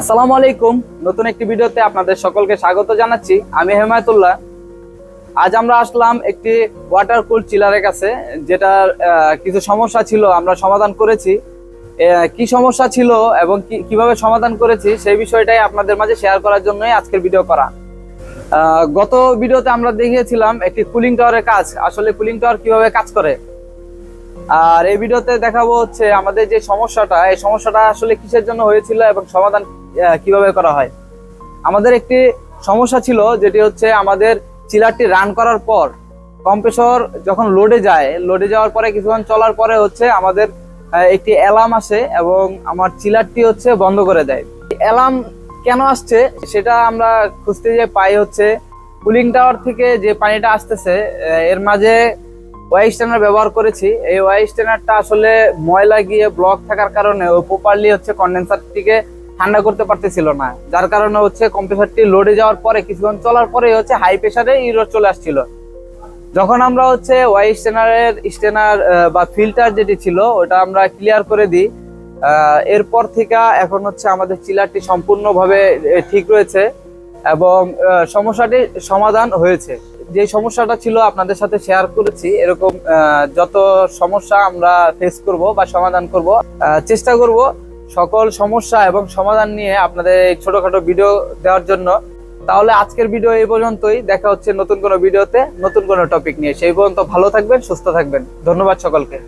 আসসালামু আলাইকুম। নতুন একটি ভিডিওতে আপনাদের সকলকে স্বাগত জানাচ্ছি। আমি হেমায়তুল্লাহ। আজ আমরা আসলাম একটি ওয়াটার কুল চিলারের কাছে, যেটার কিছু সমস্যা ছিল, আমরা সমাধান করেছি। কি সমস্যা ছিল এবং কীভাবে সমাধান করেছি, সেই বিষয়টাই আপনাদের মাঝে শেয়ার করার জন্যই আজকের ভিডিও করা। গত ভিডিওতে আমরা দেখিয়েছিলাম একটি কুলিং টাওয়ারের কাজ। আসলে কুলিং টাওয়ার কীভাবে কাজ করে? আর এই ভিডিওতে দেখাবো হচ্ছে আমাদের যে সমস্যাটা, এই সমস্যাটা আসলে কিসের জন্য হয়েছিল এবং সমাধান কীভাবে করা হয়? আমাদের একটি সমস্যা ছিল যেটি হচ্ছে আমাদের চিলারটি রান করার পর কম্প্রেসর যখন লোডে যায় লোডে যাওয়ার পরে কিছুক্ষণ চলার পরে হচ্ছে আমাদের একটি অ্যালার্ম আসে এবং আমার চিলারটি হচ্ছে বন্ধ করে দেয়। অ্যালার্ম কেন আসছে সেটা আমরা খুঁজতে যে পাই হচ্ছে কুলিং টাওয়ার থেকে যে পানিটা আসতেছে এর মাঝে ওয়াই স্ট্যান্ডার ব্যবহার করেছি। এই ওয়াই স্ট্যান্ডারটা আসলে ময়লা গিয়ে ব্লক থাকার কারণে ও প্রপারলি হচ্ছে কন্ডেন্সারটিকে ঠান্ডা করতে পারতেছিল না। যার কারণে হচ্ছে কম্প্রেসারটি লোডে যাওয়ার পরে, কিছুক্ষণ চলার পরে হচ্ছে হাই প্রেসারে ইরোড চলে আসছিল। যখন আমরা হচ্ছে ওয়াই স্টেনারের স্টেনার বা ফিল্টার যেটি ছিল, ওটা আমরা ক্লিয়ার করে দিই। এরপর থেকে এখন হচ্ছে আমাদের চিলারটি সম্পূর্ণভাবে ঠিক রয়েছে এবং সমস্যাটি সমাধান হয়েছে। যে সমস্যাটা ছিল আপনাদের সাথে শেয়ার করেছি, এরকম যত সমস্যা আমরা ফেস করব বা সমাধান করব চেষ্টা করব সকল সমস্যা এবং সমাধান নিয়ে আপনাদের ছোটখাটো ভিডিও দেওয়ার জন্য। তাহলে আজকের ভিডিও এই পর্যন্তই। দেখা হচ্ছে নতুন কোনো ভিডিওতে নতুন কোনো টপিক নিয়ে। সেই পর্যন্ত ভালো থাকবেন, সুস্থ থাকবেন। ধন্যবাদ সকলকে।